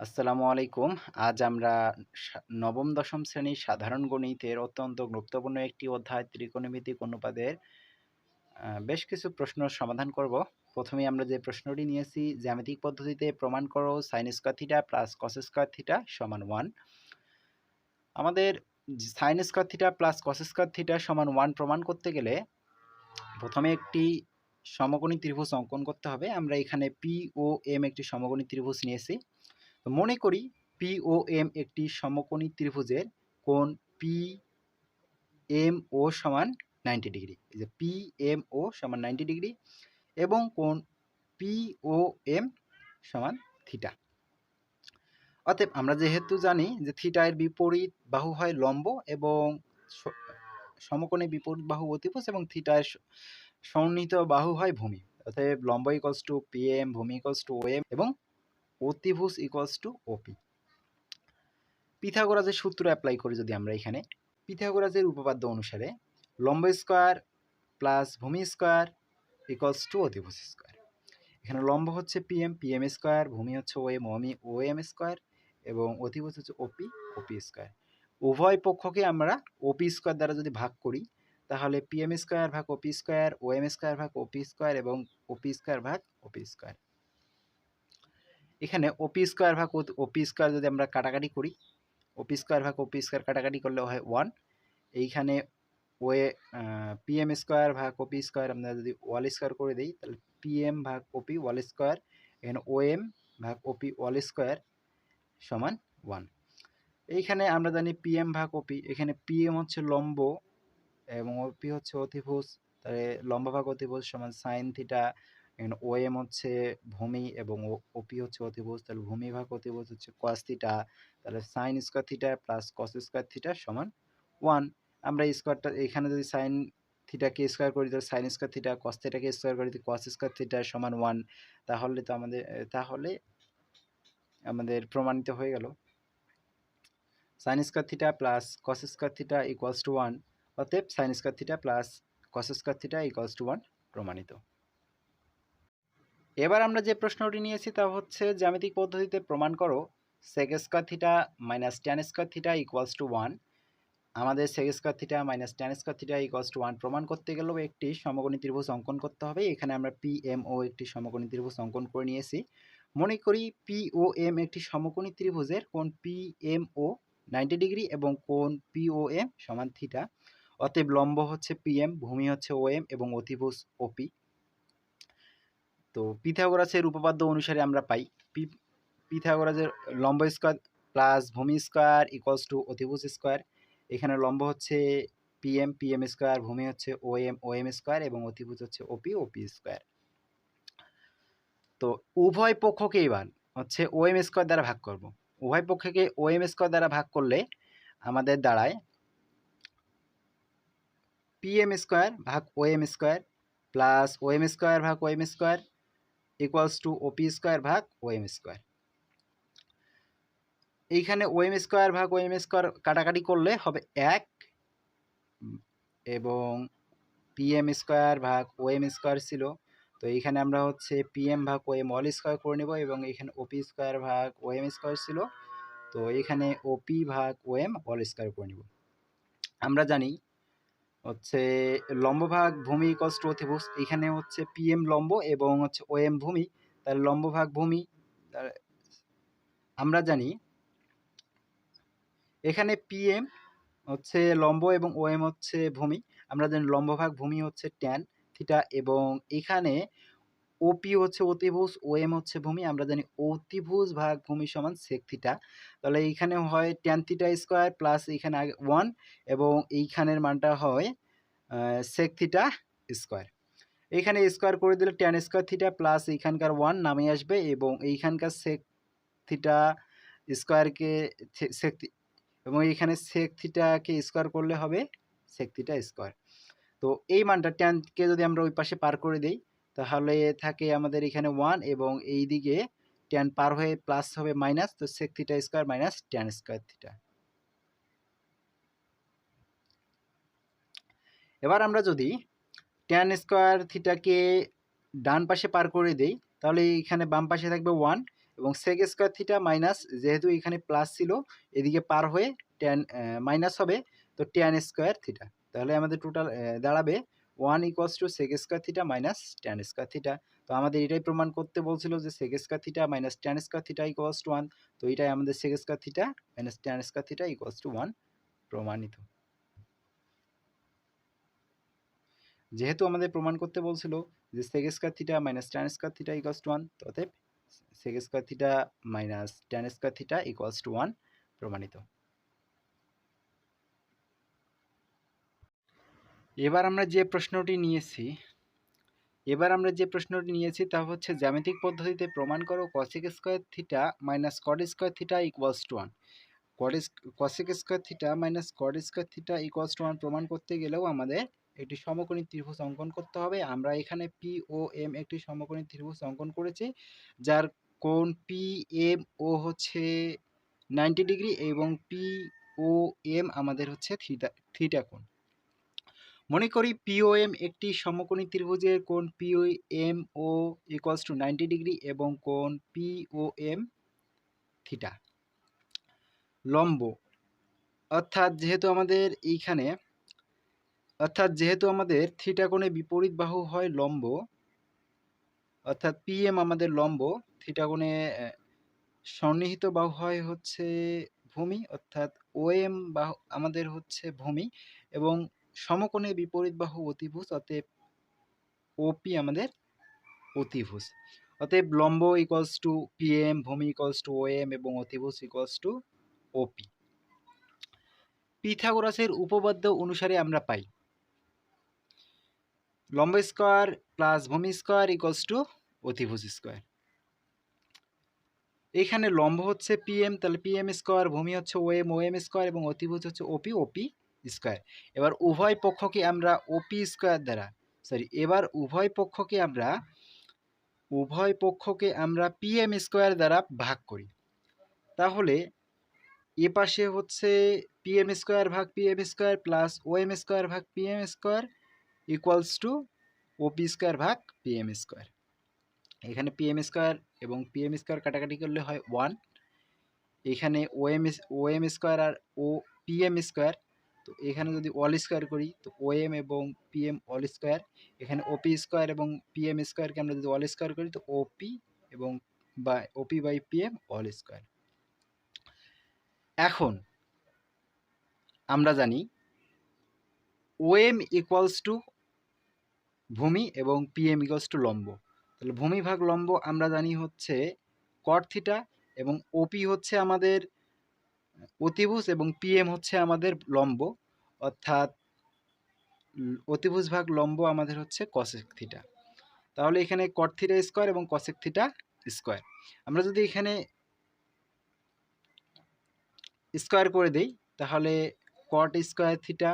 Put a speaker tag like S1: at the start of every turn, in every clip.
S1: আসসালামু আলাইকুম। আজ আমরা নবম, দশম শ্রেণির সাধারণ গণিতের অত্যন্ত গুরুত্বপূর্ণ একটি অধ্যায়, ত্রিকোণমিতিক অনুপাতের আ বেশ কিছু প্রশ্নের সমাধান করব। প্রথমে আমরা যে প্রশ্নটি নিয়েছি, জ্যামিতিক পদ্ধতিতে প্রমাণ করো, sin square theta plus cos square theta সমান ওয়ান আমাদের sin square theta plus cos square theta সমান ওয়ান প্রমাণ করতে গেলে প্রথমে একটি সমকোণী ত্রিভুজ অঙ্কন করতে হবে। আমরা এখানে পি ও এম একটি সমকোণী ত্রিভুজ নিয়েছি। মনে করি পি ও এম একটি সমকোণী ত্রিভুজের কোণ পি এম ও সমান ninety degree P M O সমান নাইনটি ডিগ্রি এবং কোণ পি ও এম সমান থিটা অতএব আমরা যেহেতু জানি যে থিটা এর বিপরীত বাহু হয় লম্ব এবং সমকোণে বিপরীত বাহু অতিভুজ এবং থিটা এর সন্নিহিত বাহু হয় ভূমি। অতএব লম্ব ইকলস টু পি এম ভূমি ইকলস টু ও এম এবং অতিভুজ ইকুয়ালস টু ওপি পিথাগোরাজের সূত্র অ্যাপ্লাই করি যদি আমরা এখানে। পিথাগোরাজের উপপাদ্য অনুসারে লম্ব স্কোয়ার প্লাস ভূমি স্কোয়ার ইকুয়ালস টু অতিভুজ স্কোয়ার এখানে লম্ব হচ্ছে P M P M square ভূমি হচ্ছে ওএম এম ওমি ও এম স্কোয়ার এবং অতিভুজ হচ্ছে ওপি ওপি স্কোয়ার উভয় পক্ষকে আমরা ওপি স্কোয়ার দ্বারা যদি ভাগ করি, তাহলে পিএম স্কোয়ার ভাগ O P square O M square ভাগ ওপি স্কোয়ার এবং ওপি স্কোয়ার ভাগ ওপি স্কোয়ার এখানে ওপি স্কোয়ার ভাগ ওপি স্কোয়ার যদি আমরা কাটাকাটি করি ওপি স্কোয়ার ভাগ ওপি স্কোয়ার কাটাকাটি করলে হয় ওয়ান এইখানে ওয়ে পিএম স্কোয়ার ভাগ ওপি স্কোয়ার আমরা যদি ওয়াল স্কোয়ার করে দিই, তাহলে পিএম ভাগ ওপি ওয়াল স্কোয়ার এখানে ও এম ভাগ ওপি ওয়াল স্কোয়ার সমান ওয়ান এইখানে আমরা জানি পিএম ভাগ ওপি এখানে পিএম হচ্ছে লম্ব এবং ওপি হচ্ছে অতিভুজ, তাহলে লম্ব ভাগ অতিভুজ সমান সাইন থিটা এখানে ও এম হচ্ছে ভূমি এবং ওপি হচ্ছে অতিভুজ তাহলে ভূমি ভাগ হচ্ছে কস তাহলে sine square theta plus cos square theta সমান ওয়ান আমরা স্কোয়ারটা এখানে যদি সাইন থিটাকে স্কোয়ার করি, তাহলে সাইন স্কোয়ার থিটা কস থিটাকে স্কোয়ার করি কস স্কোয়ার থিটা সমান ওয়ান তাহলে তো আমাদের, তাহলে আমাদের প্রমাণিত হয়ে গেল। Sine square theta plus cos square theta equals to one অতএব sine square theta plus cos square theta equals to one প্রমাণিত। এবার আমরা যে প্রশ্নটি নিয়েছি তা হচ্ছে জ্যামিতিক পদ্ধতিতে প্রমাণ করো sec square theta minus tan square theta equals to one আমাদের sec square theta minus tan square theta equals to one প্রমাণ করতে গেলেও একটি সমকোণী ত্রিভুজ অঙ্কন করতে হবে। এখানে আমরা পি এম ও একটি সমকোণী ত্রিভুজ অঙ্কন করে নিয়েছি। মনে করি পি ও এম একটি সমকোণী ত্রিভুজের কোন P M O ninety degree এবং কোন পি ও এম সমান থিটা অতএব লম্ব হচ্ছে পি এম ভূমি হচ্ছে ও এম এবং অতিভুজ ওপি তো পিথাগোরাসের উপপাদ্য অনুসারে আমরা পাই। পিথাগোরাসের লম্ব স্কোয়ার প্লাস ভূমি স্কোয়ার ইকুয়ালস টু অতিভুজ স্কোয়ার এখানে লম্ব হচ্ছে P M P M square ভূমি হচ্ছে O M O M square এবং অতিভুজ হচ্ছে ওপি ওপি স্কোয়ার তো উভয় পক্ষকে এবার হচ্ছে ও এম স্কোয়ার দ্বারা ভাগ করব। উভয় পক্ষকে ও এম স্কোয়ার দ্বারা ভাগ করলে আমাদের দাঁড়ায় পিএম স্কোয়ার ভাগ O M square plus O M square ভাগ O M square equals to O P square ভাগ ও এম স্কোয়ার এইখানে ও এম স্কোয়ার ভাগ ও এম স্কোয়ার কাটাকাটি করলে হবে এক এবং পিএম স্কোয়ার ভাগ ও এম স্কোয়ার ছিল। তো এইখানে আমরা হচ্ছে পিএম ভাগ ও এম অল স্কোয়ার করে নেব এবং এখানে ওপি স্কোয়ার ভাগ ও এম স্কোয়ার ছিল। তো এখানে ওপি ভাগ ও এম অল স্কোয়ার করে নেব। আমরা জানি হচ্ছে লম্বভাগ ভূমি কষ্ট অতিভুজ, এখানে হচ্ছে পিএম লম্ব এবং হচ্ছে ওএম ভূমি। তার লম্বভাগ ভূমি আমরা জানি এখানে পিএম হচ্ছে লম্ব এবং ওএম হচ্ছে ভূমি। আমরা জানি লম্বভাগ ভূমি হচ্ছে ট্যান থিটা এবং এখানে ওপি হচ্ছে অতিভুজ ওএম হচ্ছে ভূমি। আমরা জানি অতিভুজ ভাগ ভূমি সমান সেক থিটা তাহলে এইখানে হয় ট্যান থিটা স্কোয়ার প্লাস এইখানে আগে ওয়ান এবং এইখানের মানটা হয় সেক থিটা স্কোয়ার এইখানে স্কোয়ার করে দিলে ট্যান স্কোয়ার থিটা প্লাস এইখানকার ওয়ান নামে আসবে এবং এইখানকার সেক থিটা স্কোয়ারকে সেক এবং এইখানে সেক থিটাকে স্কোয়ার করলে হবে সেক থিটা স্কোয়ার তো এই মানটা ট্যানকে যদি আমরা ওই পাশে পার করে দিই তাহলে থাকে আমাদের এখানে ওয়ান এবং এই দিকে ট্যান পার হয়ে প্লাস হবে মাইনাস তো sec theta square minus tan square theta এবার আমরা যদি ট্যান স্কোয়ার থিটাকে ডান পাশে পার করে দিই, তাহলে এখানে বাম পাশে থাকবে ওয়ান এবং সেক স্কোয়ার থিটা মাইনাস যেহেতু এখানে প্লাস ছিল, এদিকে পার হয়ে টেন মাইনাস হবে, তো টেন স্কোয়ার থিটা তাহলে আমাদের টোটাল দাঁড়াবে one equals to sec square theta minus tan square theta তো আমাদের এটাই প্রমাণ করতে বলছিল যে sec square theta minus tan square theta equals to one তো এটাই আমাদের sec square theta minus tan square theta equals to one প্রমাণিত। যেহেতু আমাদের প্রমাণ করতে বলছিল যে sec square theta minus tan square theta equals to one তো অতএব sec square theta minus tan square theta equals to one প্রমাণিত। এবার আমরা যে প্রশ্নটি নিয়েছি, এবার আমরা যে প্রশ্নটি নিয়েছি তা হচ্ছে জ্যামিতিক পদ্ধতিতে প্রমাণ করো cosec square theta minus cot square theta equals to one cosec square theta minus cot square theta equals to one প্রমাণ করতে গেলেও আমাদের একটি সমকোণী ত্রিভুজ অঙ্কন করতে হবে। আমরা এখানে পি ও এম একটি সমকোণী ত্রিভুজ অঙ্কন করেছি, যার কোণ পি এম ও হচ্ছে নাইনটি ডিগ্রি এবং পি ও এম আমাদের হচ্ছে থিটা থিটা কোণ। মনে করি পিওএম একটি সমকোণী ত্রিভুজের কোণ P O M O equals to ninety degree এবং কোণ পিওএম থিটা লম্ব। অর্থাৎ যেহেতু আমাদের এইখানে, অর্থাৎ যেহেতু আমাদের থিটা কোণে বিপরীত বাহু হয় লম্ব, অর্থাৎ পিএম আমাদের লম্ব থিটা কোণে সন্নিহিত বাহু হয় হচ্ছে ভূমি, অর্থাৎ ওএম বাহু আমাদের হচ্ছে ভূমি এবং সমকোণে বিপরীত বাহু অতিভুজ, অতএব ওপি আমাদের অতিভুজ। অতএব লম্ব ইকলস টু পিএম ভূমি ইকলস টু ওএম এবং অতিভুজ ইকলস টু ওপি পিথাগোরাসের উপপাদ্য অনুসারে আমরা পাই, লম্ব স্কোয়ার প্লাস ভূমি স্কোয়ার ইকলস টু অতিভুজ স্কোয়ার এখানে লম্ব হচ্ছে পিএম তাহলে পিএম স্কোয়ার ভূমি হচ্ছে ওএম ওএম স্কোয়ার এবং অতিভুজ হচ্ছে ওপি ওপি স্কোয়ার এবার উভয় পক্ষকে আমরা ওপি স্কোয়ার দ্বারা সরি এবার উভয় পক্ষকে আমরা, উভয় পক্ষকে আমরা পিএম স্কোয়ার দ্বারা ভাগ করি। তাহলে এ পাশে হচ্ছে পিএম স্কোয়ার ভাগ PM square plus OM square ভাগ PM square equals to OP square ভাগ পিএম স্কোয়ার এখানে পিএম স্কোয়ার এবং পিএম স্কোয়ার কাটাকাটি করলে হয় ওয়ান এখানে ওএম ওএম স্কোয়ার আর ও পিএম স্কোয়ার তো এখানে যদি অল স্কোয়ার করি, তো ও এম এবং পিএম অল স্কোয়ার এখানে ওপি স্কোয়ার এবং পিএম স্কোয়ারকে আমরা যদি অল স্কোয়ার করি, তো ওপি এবং by OP by PM all square এখন, আমরা জানি ওএম ইকুয়ালস টু ভূমি এবং পিএম ইকুয়ালস টু লম্ব। তাহলে ভূমি ভাগ লম্ব আমরা জানি হচ্ছে কট থিটা এবং ওপি হচ্ছে আমাদের অতিভুজ এবং পিএম হচ্ছে আমাদের লম্ব, অর্থাৎ অতিভুজ ভাগ লম্ব আমাদের হচ্ছে কসেক থিটা তাহলে এখানে কট থিটা স্কোয়ার এবং কসেক থিটা স্কোয়ার আমরা যদি এখানে স্কোয়ার করে দেই, তাহলে কট স্কোয়ার থিটা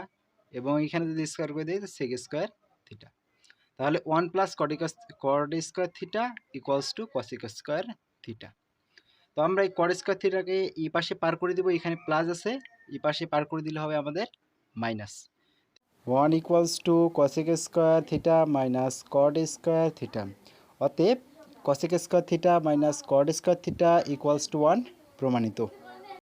S1: এবং এখানে যদি স্কোয়ার করে দিই সেক স্কোয়ার থিটা তাহলে one plus কটিক cot square theta equals to cosec square theta তো আমরা এই স্কোয়ার থিটাকে এই পাশে পার করে দেবো, এখানে প্লাস আছে, এই পাশে পার করে দিলে হবে আমাদের minus. One equals to cosec square theta minus cot square theta. অতএব cosec square theta minus cot square theta equals to one প্রমাণিত।